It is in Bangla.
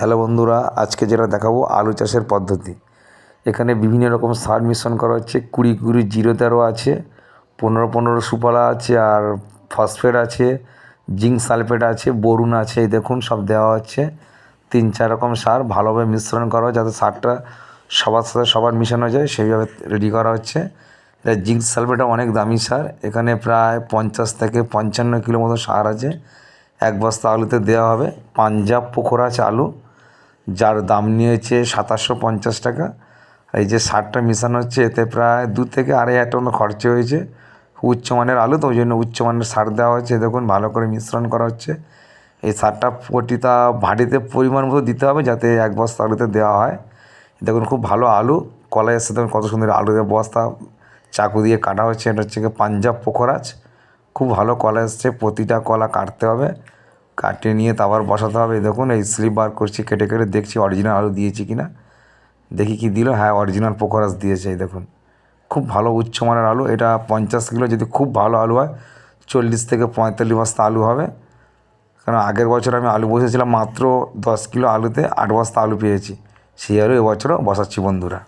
হ্যালো বন্ধুরা, আজকে যেটা দেখাবো আলু চাষের পদ্ধতি। এখানে বিভিন্ন রকম সার মিশ্রণ করা হচ্ছে, কুড়ি কুড়ি জিরো তেরো আছে, পনেরো পনেরো সুপালা আছে, আর ফসফেট আছে, জিঙ্ক সালফেট আছে, বরুণ আছে, এই দেখুন সব দেওয়া হচ্ছে। তিন চার রকম সার ভালোভাবে মিশ্রণ করা হয়, যাতে সারটা সবার সাথে সবার মিশানো যায়, সেইভাবে রেডি করা হচ্ছে। জিঙ্ক সালফেটটা অনেক দামি সার, এখানে প্রায় পঞ্চাশ থেকে পঞ্চান্ন কিলো মতো সার আছে। এক বস্তা আলুতে দেওয়া হবে, পাঞ্জাব পোখরাজ আলু। যার দাম নিয়েছে সাতাশশো পঞ্চাশ টাকা। এই যে সারটা মেশানো হচ্ছে, এতে প্রায় দু থেকে আড়াই হাজার টাকা খরচা হয়েছে। উচ্চমানের আলু, তো ওই জন্য উচ্চমানের সার দেওয়া হচ্ছে। দেখুন, ভালো করে মিশ্রণ করা হচ্ছে। এই সারটা প্রতিটা ভাঁড়িতে পরিমাণ মতো দিতে হবে যাতে এক বস্তা আলুতে দেওয়া হয়। দেখুন, খুব ভালো আলু। কলাই এসে দেখুন, কত সুন্দর আলুতে বস্তা চাকু দিয়ে কাটা হচ্ছে। এটা হচ্ছে পাঞ্জাব পোখরাজ। খুব ভালো কলা এসছে, প্রতিটা কলা কাটতে হবে। কাটিয়ে নিয়ে তারপর বসাতে হবে। দেখুন, এই স্লিপ বার করছি, কেটে কেটে দেখছি অরিজিনাল আলু দিয়েছি কি না দেখি কি দিল? হ্যাঁ অরিজিনাল পোখরাজ দিয়েছে দেখুন। খুব ভালো উচ্চমানের আলু, এটা পঞ্চাশ কিলো যদি খুব ভালো আলু হয়, চল্লিশ থেকে পঁয়তাল্লিশ বস্তা আলু হবে। কারণ আগের বছর আমি আলু বসেছিলাম মাত্র দশ কিলো আলুতে, আট বস্তা আলু পেয়েছি। সেই আলু এবছরও বসাচ্ছি বন্ধুরা।